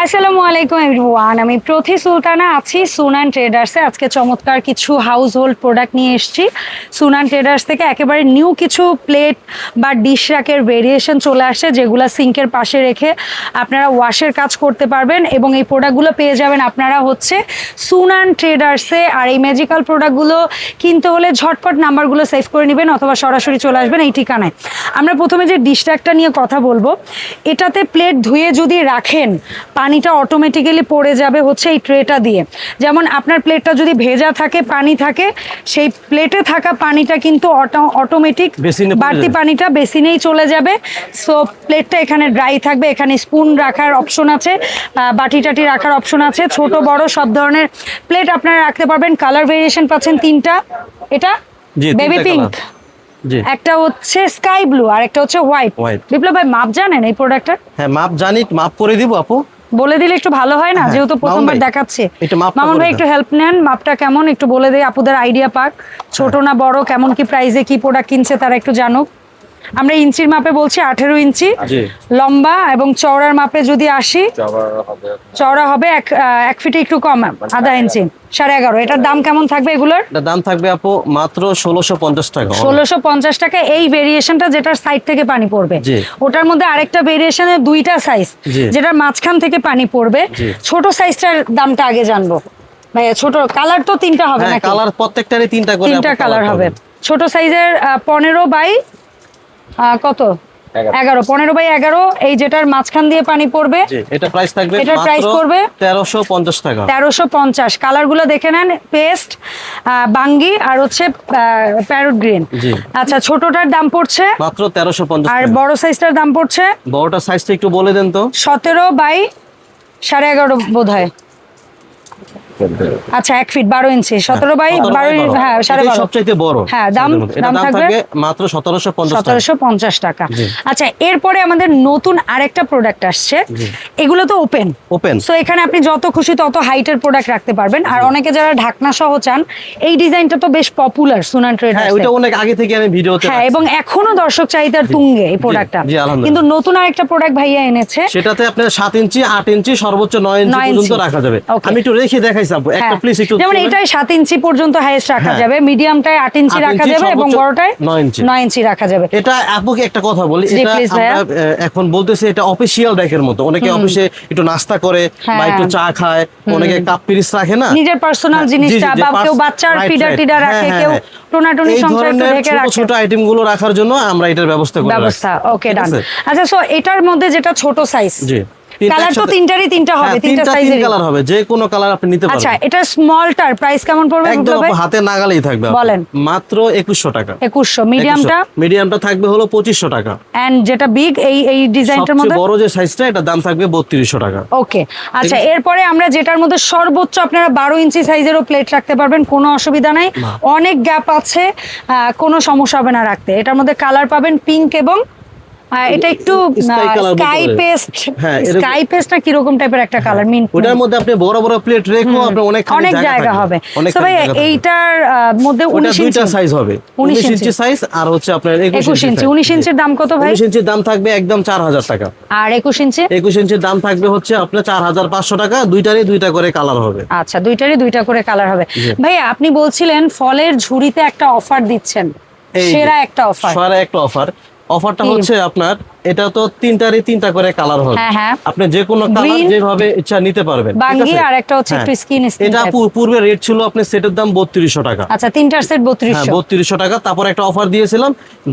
আসসালামু আলাইকুম এভরিওয়ান। আমি প্রথি সুলতানা আছি সুনান ট্রেডার্সে। আজকে চমৎকার কিছু হাউস হোল্ড প্রোডাক্ট নিয়ে এসেছি। সুনান ট্রেডার্স থেকে একেবারে নিউ কিছু প্লেট বা ডিশ র্যাকের ভেরিয়েশন চলে আসে যেগুলো সিঙ্কের পাশে রেখে আপনারা ওয়াশের কাজ করতে পারবেন এবং এই প্রোডাক্টগুলো পেয়ে যাবেন আপনারা হচ্ছে সুনান ট্রেডার্সে। আর এই ম্যাজিক্যাল প্রোডাক্টগুলো কিনতে হলে ঝটপট নাম্বারগুলো সেভ করে নেবেন অথবা সরাসরি চলে আসবেন এই ঠিকানায়। আমরা প্রথমে যে ডিশ র্যাকটা নিয়ে কথা বলব, এটাতে প্লেট ধুয়ে যদি রাখেন পানিটা অটোমেটিক্যালি পড়ে যাবে হচ্ছে এই ট্রেটা দিয়ে। যেমন আপনার প্লেটটা যদি ভেজা থাকে পানি থাকে সেই প্লেটে থাকা পানিটা কিন্তু অটোমেটিক বাড়তি পানিটা বেসিনেই চলে যাবে। সো প্লেটটা এখানে ড্রাই থাকবে। এখানে স্পুন রাখার অপশন আছে বাটি টাটি রাখার অপশন আছে ছোট বড় সব ধরনের প্লেট আপনারা রাখতে পারবেন। কালার ভেরিয়েশন পাচ্ছেন তিনটা। এটা বেবি পিঙ্ক একটা হচ্ছে স্কাই ব্লু আর একটা হচ্ছে হোয়াইট। বিপ্লব ভাই মাপ জানেন এই প্রোডাক্টটার হ্যাঁ মাপ জানি মাপ করে দিব আপু। বলে দিলে একটু ভালো হয় না? হ্যাঁ, যেহেতু প্রথমবার দেখাচ্ছে। মামুন ভাই একটু হেল্প নেন। মাপটা কেমন? একটু বলে দেয় আপুদের আইডিয়া পাক। ছোট না বড় কেমন কি প্রাইসে কি প্রোডাক্ট কিনছে তারা একটু জানুক। আমরা ইঞ্চির মাপে বলছি আঠেরো ইঞ্চি। লম্বা এবং চওড়ার মাপে যদি আসি চওড়া হবে। এক এক ফিটে একটু কম আধা ইঞ্চি সাড়ে এগারো। এটার দাম কেমন থাকবে এগুলোর? দাম থাকবে আপু মাত্র ষোলোশো পঞ্চাশ টাকা। ষোলোশো পঞ্চাশ টাকা। এই ভেরিয়েশনটা যেটার সাইড থেকে পানি পড়বে। ওটার মধ্যে আরেকটা ভেরিয়েশনের দুইটা সাইজ যেটার মাঝখান থেকে পানি পড়বে। ছোট সাইজটার দামটা আগে জানব। ভাইয়া ছোট কালার তো তিনটা হবে হ্যাঁ নাকি? কালার প্রত্যেকটারই তিনটা করে তিনটা কালার হবে। ছোট সাইজের পনেরো বাই কত? এগারো। পনেরো বাই এগারো এই যেটার মাঝখান দিয়ে পানি পড়বে জি এটা প্রাইস থাকবে এটার price পড়বে? তেরোশো পঞ্চাশ টাকা। তেরোশো পঞ্চাশ। কালারগুলো দেখে নেন পেস্ট বাঙ্গি আর হচ্ছে প্যারোট গ্রিন আচ্ছা ছোটটার দাম পড়ছে মাত্র তেরোশো পঞ্চাশ আর বড় সাইজটার দাম পড়ছে বড়টা সাইজটা একটু বলে দেন তো। সতেরো বাই সাড়ে এগারো বোধ হয় আচ্ছা এক ফিট বারো ইঞ্চি সতেরো বাই বারো হ্যাঁ সাড়ে বারো। সবচাইতে বড়। হ্যাঁ, দাম- দাম থাকবে? মাত্র সতেরোশো পঞ্চাশ টাকা। সতেরোশো পঞ্চাশ টাকা। আচ্ছা এরপরে আমাদের নতুন আরেকটা প্রোডাক্ট আসছে। এগুলো তো ওপেন ওপেন সো এখানে আপনি যত খুশি তত হাইটের প্রোডাক্ট রাখতে পারবেন। আর অনেকে যারা ঢাকনা সহ চান এই ডিজাইনটা তো বেশ পপুলার সুনান হ্যাঁ ওইটা অনেক আগে থেকে আমি ভিডিওতে হ্যাঁ এবং এখনও দর্শক চাহিদার তুঙ্গে এই প্রোডাক্টটা কিন্তু নতুন আরেকটা প্রোডাক্ট ভাইয়া এনেছে। সেটাতে আপনার সাত ইঞ্চি আট ইঞ্চি সর্বোচ্চ নয় ইঞ্চি পর্যন্ত রাখা যাবে। আমি একটু রেখে দেখাইছি আপু একটা হ্যাঁ, প্লিজ একটু যেমন এটাই ইঞ্চি পর্যন্ত হাইয়েস্ট রাখা হ্যাঁ। যাবে ইঞ্চি রাখা যাবে এবং বড়টায় ইঞ্চি। রাখা যাবে। এটা আপুকে একটা কথা বলি এটা আমরা এখন বলতেছি এটা মতো। অনেকে অফিসে একটু নাস্তা করে বা হ্যাঁ। একটু চা খায় অনেকে কাপ পিরিস রাখে না? নিজের পার্সোনাল জিনিসটা বা কেউ বাচ্চার right, ফিডার right. টিডার রাখে কেউ। টোনাটুনি সংসার ঢেকে ছোট রাখে। ছোট আইটেমগুলো রাখার জন্য আমরা এটার ব্যবস্থা করে ব্যবস্থা ওকে ডান আচ্ছা সো এটার মধ্যে যেটা ছোট সাইজ জি। কালার তো তিনটারই তিনটা হবে হ্যাঁ, তিনটা তিনটা সাইজের কালার হবে যে কোনো কালার আপনি নিতে আচ্ছা এটা স্মলটার প্রাইস কেমন পড়বে একদম হাতে নাগালেই থাকবে বলেন। মাত্র একুশশো টাকা। একুশশো মিডিয়ামটা মিডিয়ামটা থাকবে হলো পঁচিশশো টাকা। এন্ড যেটা বিগ এই এই ডিজাইনটার সবচেয়ে মধ্যে? বড় যে সাইজটা এটা দাম থাকবে বত্রিশশো টাকা। ওকে আচ্ছা এরপরে আমরা যেটার মধ্যে সর্বোচ্চ আপনারা বারো ইঞ্চি সাইজেরও প্লেট রাখতে পারবেন কোনো অসুবিধা নাই। অনেক গ্যাপ আছে কোনো সমস্যা হবে না রাখতে। এটার মধ্যে কালার পাবেন পিঙ্ক এবং এটা একটু স্কাই পেস্ট হ্যাঁ, স্কাই পেস্ট না কীরকম টাইপের একটা কালার মিন ওটার মধ্যে আপনি বড় বড় প্লেট রেখো অনেক অনেক জায়গা হবে। ভাই এইটার মধ্যে ইঞ্চি। সাইজ হবে। 19 উনিশ ইঞ্চি। সাইজ আর হচ্ছে আপনার একুশ একুশ ইঞ্চি উনিশ ইঞ্চির দাম কত ভাই? ইঞ্চির দাম থাকবে একদম চার হাজার টাকা। আর একুশ ইঞ্চি? একুশ ইঞ্চির দাম থাকবে হচ্ছে আপনার চার হাজার পাঁচশো টাকা। দুইটারই দুইটা করে কালার হবে। আচ্ছা দুইটারই দুইটা করে কালার হবে। ভাইয়া আপনি বলছিলেন ফলের ঝুড়িতে একটা অফার দিচ্ছেন। সেরা একটা অফার সারা একটা অফার অফারটা হচ্ছে আপনার এটা তো তিনটারই তিনটা করে কালার হবে। হ্যাঁ, হ্যাঁ। আপনি যে কোনো কালার যেভাবে ইচ্ছা নিতে পারবেন বাঙ্গি আর একটা হচ্ছে হ্যাঁ। একটু skin skin এটা পূর্বে রেট ছিল আপনার সেটের দাম বত্রিশশো টাকা। আচ্ছা তিনটার সেট হ্যাঁ বত্রিশশো বত্রিশশো টাকা। তারপর একটা অফার দিয়েছিলাম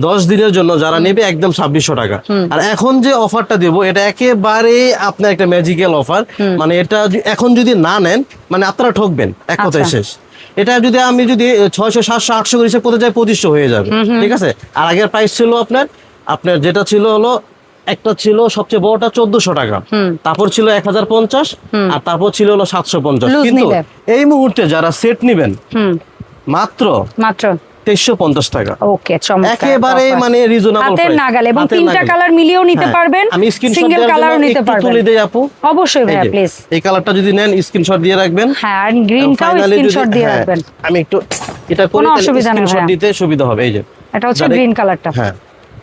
দশ দিনের জন্য যারা নেবে একদম ছাব্বিশশো টাকা। আর এখন যে অফারটা দেবো এটা একেবারে আপনার একটা ম্যাজিক্যাল অফার মানে এটা এখন যদি না নেন মানে আপনারা ঠকবেন এক কথায় আচ্ছা। শেষ। এটা যদি আমি যদি ছয়শো সাতশো আটশো করে হিসেব করতে যাই পঁচিশশো হয়ে যাবে ঠিক আছে? আর আগের প্রাইস ছিল আপনার আপনার যেটা ছিল হলো একটা ছিল সবচেয়ে বড়টা চোদ্দশো টাকা। তারপর ছিল এক হাজার পঞ্চাশ আর তারপর ছিল হলো সাতশো পঞ্চাশ। কিন্তু এই মুহূর্তে যারা সেট নিবেন মাত্র মাত্র। তেইশশো পঞ্চাশ টাকা। ওকে একেবারে মানে রিজনেবল হাতের নাগাল এবং তিনটা কালার মিলিয়েও নিতে পারবেন। আমি সিঙ্গেল কালারও নিতে পারবেন। তুলে দেই আপু। অবশ্যই এই ভাইয়া প্লিজ এই কালারটা যদি নেন স্ক্রিনশট দিয়ে রাখবেন। হ্যাঁ আর গ্রিনটাও স্ক্রিনশট দিয়ে হ্যাঁ, রাখবেন। আমি একটু এটা করে স্ক্রিনশট দিতে সুবিধা হবে এই যে। এটা হচ্ছে গ্রিন কালারটা হ্যাঁ।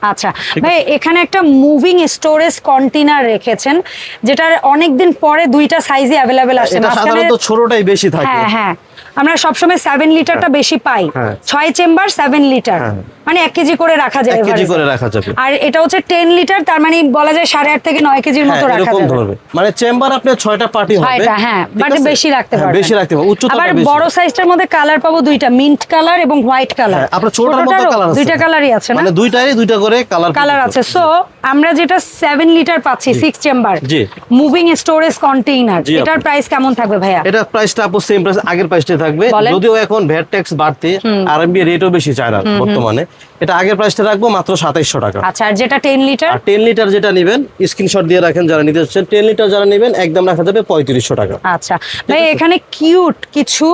আচ্ছা ভাই এখানে একটা মুভিং স্টোরেজ কন্টেনার রেখেছেন যেটার অনেকদিন পরে দুইটা সাইজে অ্যাভেলেবেল আসছে এটা সাধারণত ছোটটাই বেশি থাকে। হ্যাঁ হ্যাঁ। আমরা সবসময় সেভেন লিটারটা বেশি পাই। হ্যাঁ। ছয় চেম্বার সেভেন লিটার হ্যাঁ। মানে এক কেজি করে রাখা যায় কেজি করে রাখা যাবে। আর এটা হচ্ছে টেন লিটার তার মানে বলা যায় সাড়ে আট থেকে নয় কেজির হ্যাঁ মতো রাখা যাবে। মানে চেম্বার আপনার ছয়টা পার্টি হবে। হ্যাঁ বাট বেশি রাখতে হ্যাঁ, পারবেন। বেশি রাখতে পারবেন উচ্চতা আবার বড় সাইজটার মধ্যে কালার পাবো দুইটা মিন্ট কালার এবং হোয়াইট কালার হ্যাঁ, আপনার ছোটটার মধ্যে কালার আছে। দুইটা কালারই আছে না? মানে দুইটারই দুইটা করে কালার কালার আছে। সো আমরা যেটা সেভেন লিটার পাচ্ছি সিক্স চেম্বার জি। মুভিং স্টোরেজ কন্টেইনার এটার প্রাইস কেমন থাকবে ভাইয়া? এটা প্রাইসটা আপু সেম প্রাইস আগের প্রাইসটাই থাকবে। যদিও এখন ভ্যাট ট্যাক্স বাড়তে আরএমবি রেটও বেশি চায় না বর্তমানে। এটা আগের প্রাইসটা রাখব মাত্র সাতাইশশো টাকা। আচ্ছা আর যেটা টেন লিটার আর টেন লিটার যেটা নেবেন স্ক্রিনশট দিয়ে রাখেন যারা নিতে চাচ্ছেন টেন লিটার যারা নেবেন একদম রাখা যাবে পঁয়ত্রিশশো টাকা। আচ্ছা ভাই এখানে কিউট কিছু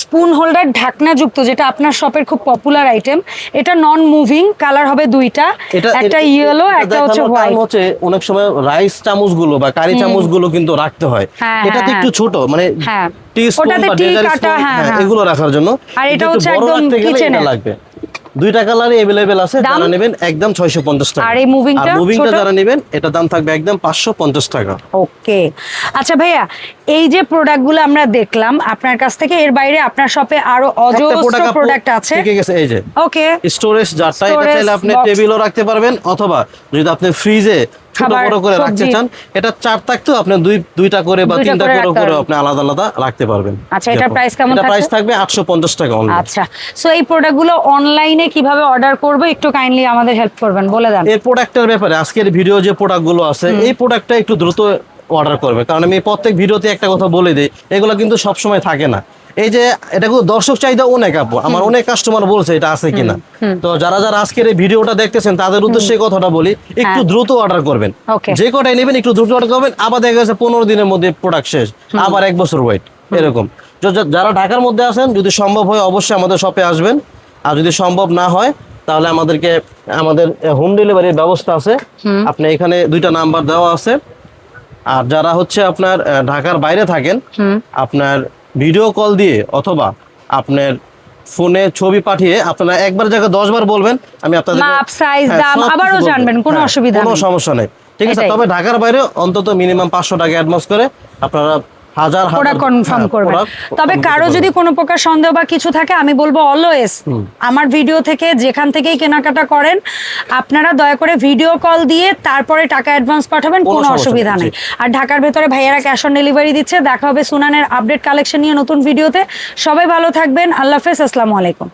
স্পুন হোল্ডার ঢাকনা যুক্ত যেটা আপনার শপের খুব পপুলার আইটেম এটা নন মুভিং কালার হবে দুইটা। একটা ইয়েলো একটা হচ্ছে হোয়াইট হচ্ছে অনেক সময় রাইস চামচগুলো বা কারি চামচগুলো কিন্তু রাখতে হয়। হ্যাঁ, এটা তো হ্যাঁ, একটু ছোট মানে হ্যাঁ। টি স্পুন বা ডেজার্ট স্পুন হ্যাঁ, হ্যাঁ। এগুলো রাখার জন্য। আর এটা হচ্ছে একদম এ। লাগবে। দুইটা কালারই अवेलेबल আছে দাম? যারা নেবেন একদম 650 টাকা আর এই moving টা মুভিংটা ছোট? যারা নেবেন এটা দাম থাকবে একদম 550 টাকা ওকে আচ্ছা ভাইয়া এই যে প্রোডাক্টগুলো আমরা দেখলাম আপনার কাছ থেকে এর বাইরে আপনার শপে আরো একটা অজস্র প্রোডাক্ট প্রোডাক্ট আছে ঠিক আছে এই যে ওকে স্টোরেজ জারটা এটা Storage চাইলে আপনি box। টেবিলও রাখতে পারবেন অথবা যদি আপনি ফ্রিজে ছোট বড় করে রাখতে চান এটা চার থাকতেও আপনি দুই দুইটা করে বা তিনটা করে করে। আপনি আলাদা আলাদা রাখতে পারবেন। আচ্ছা, এটা প্রাইস কেমন এটা থাকবে? প্রাইস থাকবে 850 টাকা অনলাইন আচ্ছা সো এই প্রোডাক্টগুলো অনলাইনে কীভাবে অর্ডার করব? একটু কাইন্ডলি আমাদের হেল্প করবেন বলে দেন। এই প্রোডাক্টের ব্যাপারে আজকের ভিডিও যে প্রোডাক্টগুলো আছে এই প্রোডাক্টটা একটু দ্রুত অর্ডার করবে। কারণ আমি প্রত্যেক ভিডিওতে একটা কথা বলে দিই এগুলো কিন্তু সব সময় থাকে না। এই যে এটা কিন্তু দর্শক চাহিদা অনেক আপু। আমার অনেক কাস্টমার বলছে এটা আছে কিনা। তো যারা যারা আজকের এই ভিডিওটা দেখতেছেন তাদের উদ্দেশ্যে কথাটা বলি একটু হ্যাঁ। দ্রুত অর্ডার করবেন। যে কটাই নেবেন একটু দ্রুত অর্ডার করবেন আবার দেখা গেছে পনেরো দিনের মধ্যে প্রোডাক্ট শেষ আবার এক বছর ওয়েট এরকম। যারা ঢাকার মধ্যে আছেন যদি সম্ভব হয় অবশ্যই আমাদের শপে আসবেন। আর যদি সম্ভব না হয় তাহলে আমাদেরকে আমাদের হোম ডেলিভারির ব্যবস্থা আছে। আপনি এখানে দুইটা নাম্বার দেওয়া আছে। আর যারা হচ্ছে আপনার ঢাকার বাইরে থাকেন আপনার ভিডিও কল দিয়ে অথবা আপনার ফোনে ছবি পাঠিয়ে আপনারা একবার জায়গায় দশ বার বলবেন আমি আপনাদের মাপ, size, দাম আবারও জানবেন, কোনো অসুবিধা কোনো সমস্যা নেই। ঠিক আছে তবে ঢাকার বাইরে অন্তত মিনিমাম পাঁচশো টাকা অ্যাডভান্স করে আপনারা হাজার কনফার্ম হ্যাঁ, করবেন তবে কারও যদি কোনো প্রকার সন্দেহ বা কিছু থাকে আমি বলব অলওয়েজ আমার ভিডিও থেকে যেখান থেকেই কেনাকাটা করেন আপনারা দয়া করে ভিডিও কল দিয়ে তারপরে টাকা অ্যাডভান্স পাঠাবেন কোনো অসুবিধা নেই, নেই আর ঢাকার ভেতরে ভাইয়ারা ক্যাশ অন ডেলিভারি দিচ্ছে দেখা হবে সুনানের আপডেট কালেকশন নিয়ে নতুন ভিডিওতে সবাই ভালো থাকবেন আল্লাহ হাফেজ আসসালামু আলাইকুম।